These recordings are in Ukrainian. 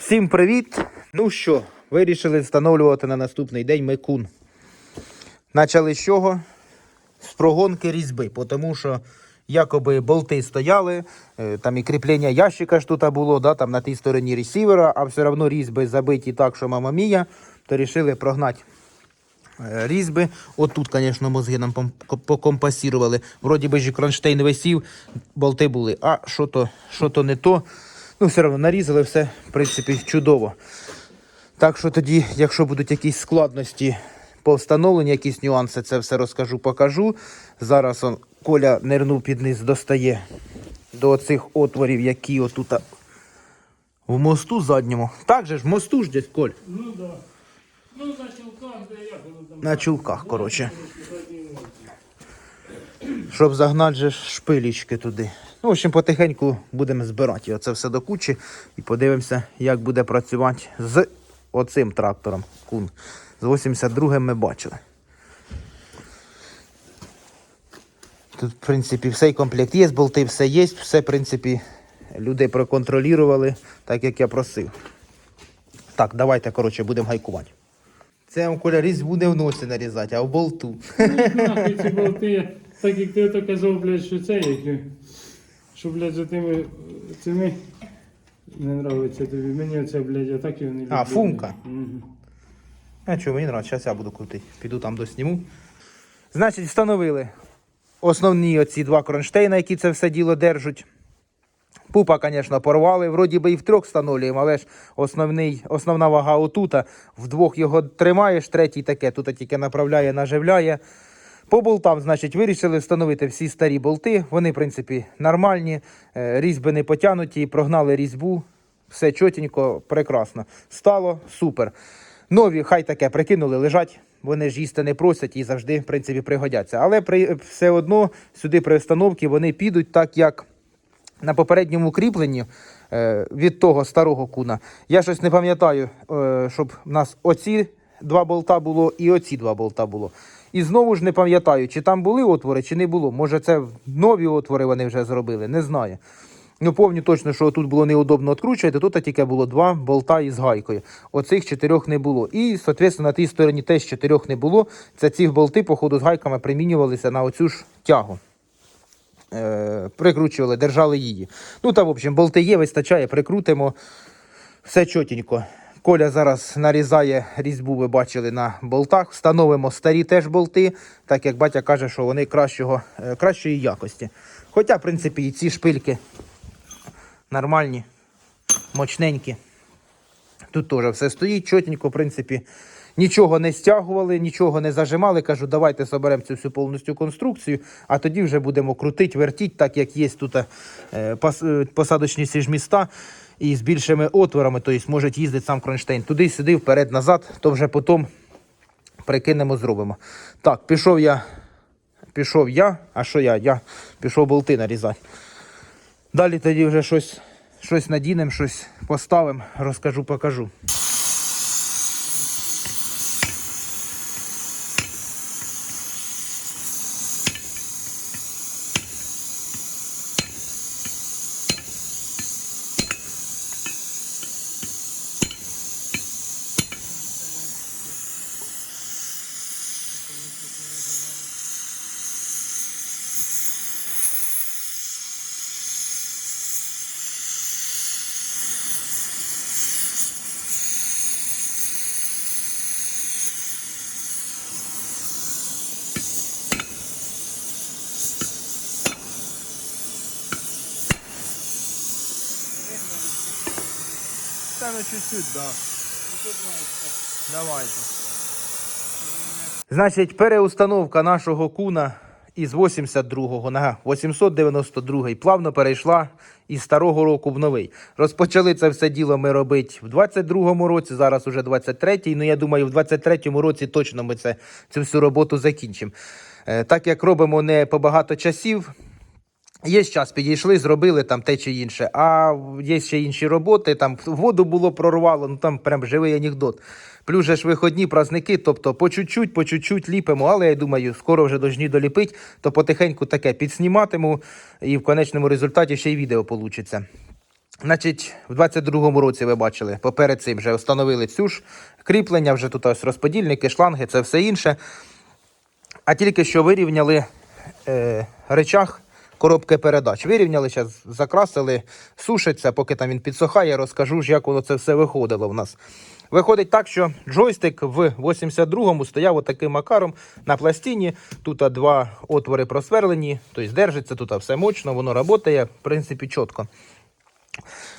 Всім привіт! Ну що, вирішили встановлювати на наступний день мекун. Почали з чого? З прогонки різьби, тому що якоби болти стояли, е, там і кріплення ящика ж тут було, да, там на тій стороні ресівера, а все одно різьби забиті так, що мама мія, то вирішили прогнати е, різьби. От тут, звісно, мозги нам покомпасірували. Вроді би ж кронштейн висів, болти були, а що то, що то не то. Ну, все одно нарізали все, в принципі, чудово. Так що тоді, якщо будуть якісь складності по встановленню, якісь нюанси, це все розкажу, покажу. Зараз он, Коля нирнув під низ, достає до цих отворів, які отут в мосту задньому. Так же ж, в мосту ж десь, Коль. Ну да. Ну на чулках, де як воно там. На чулках, коротше. Щоб загнати же шпилічки туди. Ну, в общем, потихеньку будемо збирати оце все до кучі і подивимося, як буде працювати з оцим трактором. Кун. З 82-м ми бачили. Тут, в принципі, все комплект є, болти, все є, все, в принципі, люди проконтролювали, так як я просив. Так, давайте, коротше, будемо гайкувати. Це вам Коля буде в носі нарізати, а в болту. Нахуй ці болти, так як ти ото казав, блядь, що це як. Що, блядь, за тими цими не нравиться тобі. Мені оце, блядь, так його не люблю. А, фумка. Мгм. А що, мені нравиться, зараз я буду крутити. Піду там досніму. Значить, встановили основні оці два кронштейна, які це все діло держать. Пупа, звісно, порвали. Вроді би і в трьох встановлюємо, але ж основний, основна вага отута. Вдвох його тримаєш, третій таке, тут тільки направляє, наживляє. По болтам, значить, вирішили встановити всі старі болти. Вони, в принципі, нормальні, е, різьби не потягнуті, прогнали різьбу. Все чотенько, прекрасно. Стало супер. Нові, хай таке прикинули, лежать. Вони ж їсти не просять і завжди, в принципі, пригодяться. Але при, все одно сюди при встановці вони підуть так, як на попередньому кріпленні е, від того старого куна. Я щось не пам'ятаю, е, щоб в нас оці два болта було і оці два болта було. І знову ж не пам'ятаю, чи там були отвори, чи не було. Може, це нові отвори вони вже зробили, не знаю. Ну, пам'ятаю точно, що тут було неудобно відкручувати, тут тільки було два болта із гайкою. Оцих чотирьох не було. І, соответственно, на тій стороні теж чотирьох не було. Це ці болти, походу, з гайками примінювалися на оцю ж тягу е, прикручували, держали її. Ну та, в общем, болти є, вистачає, прикрутимо. Все чотенько. Коля зараз нарізає різьбу, ви бачили на болтах. Встановимо старі теж болти, так як батя каже, що вони кращого, е, кращої якості. Хоча, в принципі, і ці шпильки нормальні, мощненькі. Тут теж все стоїть чотенько, в принципі, нічого не стягували, нічого не зажимали. Кажу, давайте соберемо цю всю повністю конструкцію, а тоді вже будемо крутити, вертіть, так як є тут е, е, посадочні ж міста і з більшими отворами, тобто може їздити сам кронштейн. Туди-сюди, вперед-назад, то вже потім прикинемо, зробимо. Так, пішов я. Пішов я, а що я? Я пішов болти нарізати. Далі тоді вже щось, щось надінемо, щось поставимо, розкажу, покажу. Та ну чуть-чуть, да. Давайте. Значить, переустановка нашого куна із 82-го на 892-й плавно перейшла із старого року в новий. Розпочали це все діло ми робити в 22-му році, зараз уже 23-й. Ну я думаю, в 23-му році точно ми це, цю всю роботу закінчимо. Е, так як робимо не по багато часів, Є час, підійшли, зробили там те чи інше. А є ще інші роботи, там воду було прорвало, ну там прям живий анекдот. Плюс же ж виходні праздники, тобто по чуть-чуть, по чуть-чуть ліпимо, але я думаю, скоро вже дожні доліпить, то потихеньку таке підсніматиму, і в конечному результаті ще й відео получиться. Значить, в 22-му році ви бачили, поперед цим вже встановили цю ж кріплення, вже тут ось розподільники, шланги, це все інше. А тільки що вирівняли е, речах коробки передач. Вирівняли, зараз закрасили, сушиться, поки там він підсохає, розкажу ж, як воно це все виходило в нас. Виходить так, що джойстик в 82-му стояв отаким макаром на пластині. Тут два отвори просверлені, тобто держиться, тут все мощно, воно працює, в принципі, чітко.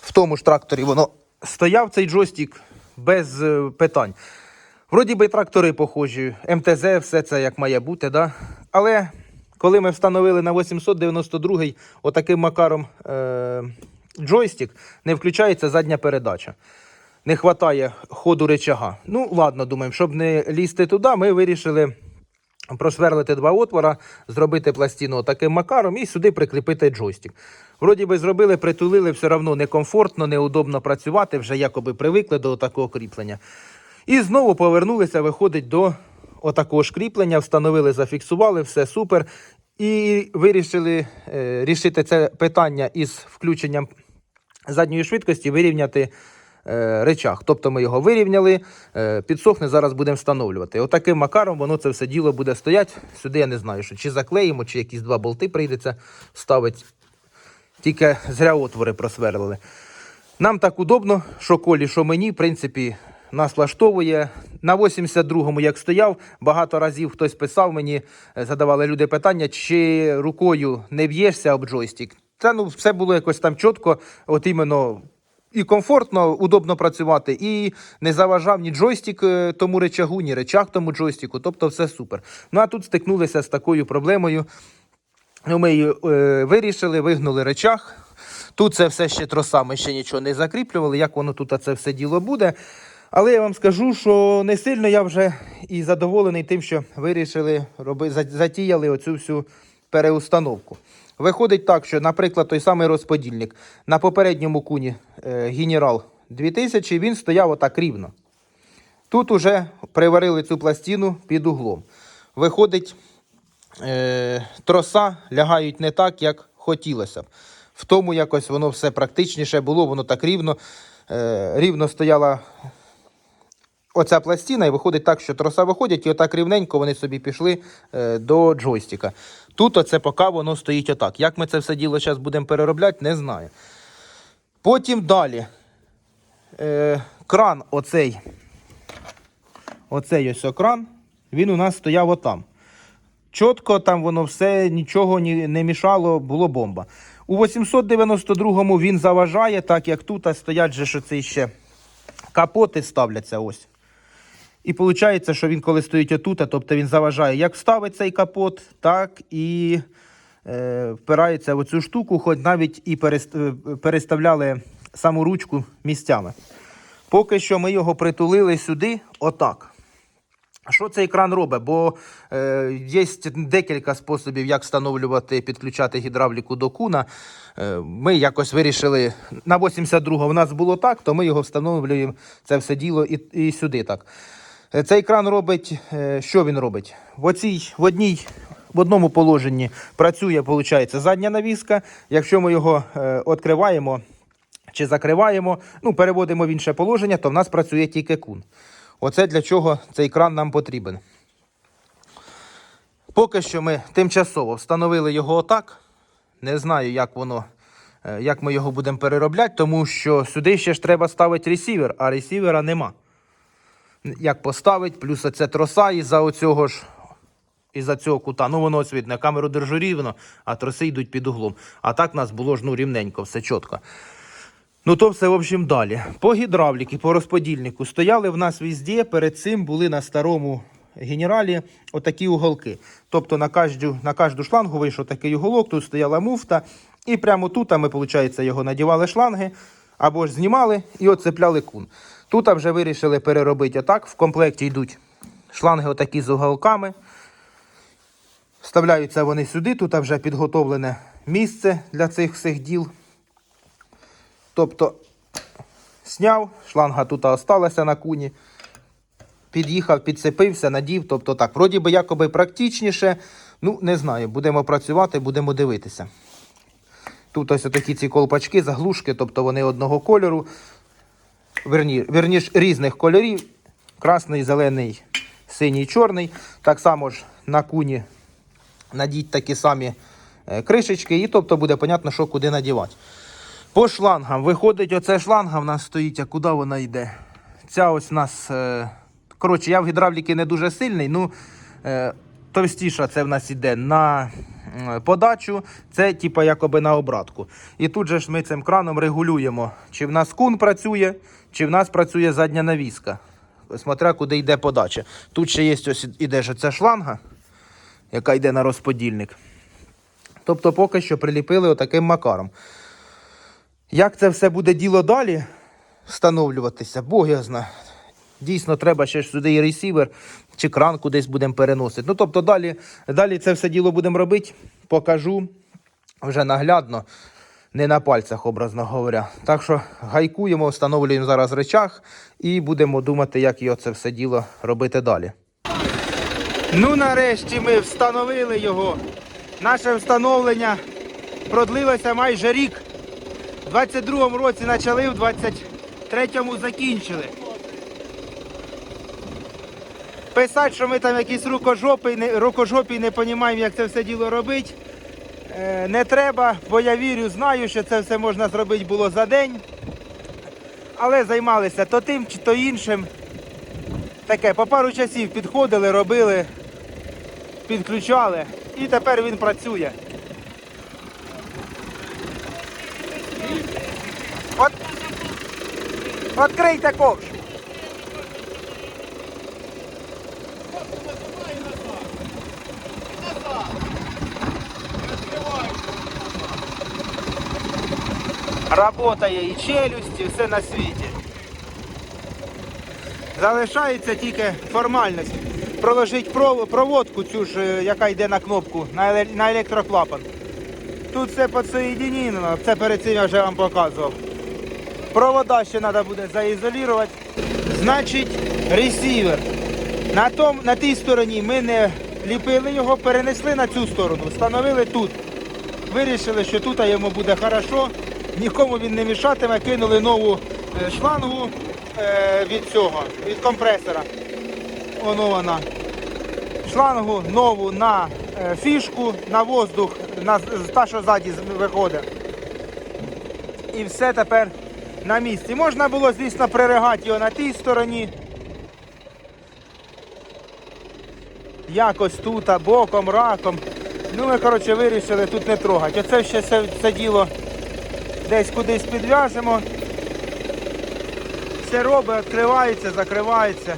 В тому ж тракторі воно стояв цей джойстик без е, питань. Вроді би трактори похожі, МТЗ, все це як має бути, да? але коли ми встановили на 892-й отаким макаром е- джойстик, не включається задня передача. Не вистачає ходу речага. Ну, ладно, думаємо, щоб не лізти туди, ми вирішили просверлити два отвора, зробити пластину таким макаром і сюди прикріпити джойстик. Вроді би зробили, притулили, все одно некомфортно, неудобно працювати, вже якоби привикли до такого кріплення. І знову повернулися, виходить до отакого ж кріплення, встановили, зафіксували, все супер. І вирішили е, рішити це питання із включенням задньої швидкості, вирівняти е, речах. Тобто ми його вирівняли, е, підсохне, зараз будемо встановлювати. Отаким макаром воно це все діло буде стояти. Сюди я не знаю, що чи заклеїмо, чи якісь два болти прийдеться ставити. Тільки зря отвори просверлили. Нам так удобно, що колі, що мені, в принципі, нас влаштовує. На 82-му, як стояв, багато разів хтось писав мені, е, задавали люди питання, чи рукою не б'єшся об джойстик. Та ну все було якось там чітко, от іменно і комфортно, удобно працювати, і не заважав ні джойстик е, тому речагу, ні речах тому джойстику. Тобто все супер. Ну а тут стикнулися з такою проблемою. Ну, Ми її е, вирішили, вигнули речах. Тут це все ще тросами, ще нічого не закріплювали, як воно тут це все діло буде. Але я вам скажу, що не сильно я вже і задоволений тим, що вирішили роби, за- затіяли оцю всю переустановку. Виходить так, що, наприклад, той самий розподільник на попередньому куні е, генерал 2000 він стояв отак рівно. Тут уже приварили цю пластину під углом. Виходить, е, троса лягають не так, як хотілося б. В тому якось воно все практичніше було, воно так рівно. Е, рівно стояла оця пластина, і виходить так, що троса виходять, і отак рівненько вони собі пішли е, до джойстика. Тут оце поки воно стоїть отак. Як ми це все діло зараз будемо переробляти, не знаю. Потім далі. Е, кран оцей. Оцей ось окран, він у нас стояв отам. Чітко там воно все, нічого ні, не мішало, було бомба. У 892-му він заважає, так як тут стоять же, що це ще капоти ставляться ось. І виходить, що він коли стоїть отут, тобто він заважає як вставить цей капот, так і е, впирається в цю штуку, хоч навіть і е, переставляли саму ручку місцями. Поки що ми його притулили сюди, отак. Що цей кран робить? Бо е, є декілька способів, як встановлювати, підключати гідравліку до куна. Е, ми якось вирішили, на 82-го в нас було так, то ми його встановлюємо це все діло і, і сюди так. Е, Цей кран робить, е, що він робить? В, оцій, в, одній, в одному положенні працює, виходить, задня навіска. Якщо ми його е, відкриваємо чи закриваємо, ну, переводимо в інше положення, то в нас працює тільки кун. Оце для чого цей кран нам потрібен. Поки що ми тимчасово встановили його отак. Не знаю, як воно, як ми його будемо переробляти, тому що сюди ще ж треба ставити ресівер, а ресівера нема. Як поставити, плюс оце троса із-за оцього ж. Із-за цього кута. Ну, воно ось видно, камеру держу рівно, а троси йдуть під углом. А так нас було ж ну, рівненько, все чітко. Ну, то все, в общем, далі. По гідравліки, по розподільнику стояли в нас везде. Перед цим були на старому генералі отакі уголки. Тобто на кожну, на кожну шлангу вийшов такий уголок, тут стояла муфта. І прямо тут ми, виходить, його надівали шланги або ж знімали і оцепляли кун. Тут вже вирішили переробити отак. В комплекті йдуть шланги отакі з уголками. Вставляються вони сюди, тут вже підготовлене місце для цих всіх діл. Тобто сняв, шланга тут осталася на куні. Під'їхав, підцепився, надів. Тобто так, вроді би якоби практичніше. Ну, не знаю, будемо працювати, будемо дивитися. Тут ось такі ці колпачки, заглушки, тобто вони одного кольору. Верні, верніш, різних кольорів. Красний, зелений, синій, чорний. Так само ж на куні надіть такі самі е, кришечки, і тобто буде понятно, що куди надівати. По шлангам. Виходить, оце шланга в нас стоїть, а куди вона йде? Ця ось у нас. Е... Коротше, я в гідравліки не дуже сильний. Ну, е... товстіша це в нас іде на подачу, це типа якоби на обратку. І тут же ж ми цим краном регулюємо, чи в нас кун працює, чи в нас працює задня навіска. Смотря куди йде подача. Тут ще є ось іде ж ця шланга, яка йде на розподільник. Тобто поки що приліпили отаким макаром. Як це все буде діло далі встановлюватися, Бог я знає. Дійсно, треба ще ж сюди і ресівер, чи кран кудись будемо переносити. Ну, тобто, далі, далі це все діло будемо робити, покажу вже наглядно, не на пальцях, образно говоря. Так що гайкуємо, встановлюємо зараз речах і будемо думати, як його це все діло робити далі. Ну, нарешті ми встановили його. Наше встановлення продлилося майже рік. У 22-му році почали, в 23-му закінчили. Писати, що ми там якісь рукожопі, не, рукожопі не розуміємо, як це все діло робити. Е, не треба, бо я вірю, знаю, що це все можна зробити було за день. Але займалися то тим, чи то іншим. Таке, по пару часів підходили, робили, підключали і тепер він працює. От, відкрийте ковш. Работає і челюсть, і все на світі. Залишається тільки формальність. Проложити проводку цю ж, е, яка йде на кнопку, на, електроклапан. Тут все підсоєдінено, це перед цим я вже вам показував. Провода ще треба буде заізолювати. Значить, ресівер. На, том, на тій стороні ми не ліпили його, перенесли на цю сторону, встановили тут. Вирішили, що тут йому буде хорошо, нікому він не мішатиме, кинули нову е, шлангу е, від цього, від компресора. Воно вона. Шлангу нову на е, фішку, на воздух, на та, що ззаді виходить. І все тепер на місці. Можна було, звісно, приригати його на тій стороні. Якось тут, боком, раком. Ну, ми, коротше, вирішили тут не трогати. Оце ще це, це діло десь кудись підв'яжемо. Все робить, відкривається, закривається.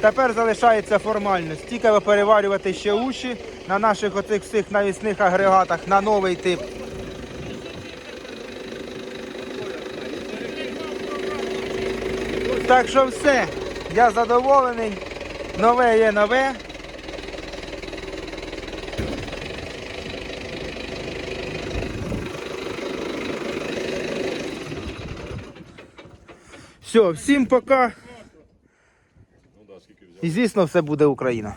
Тепер залишається формальність. Тільки переварювати ще уші на наших оцих всіх навісних агрегатах на новий тип. Так що все. Я задоволений. Нове є нове. Все, всім пока. І звісно, все буде Україна.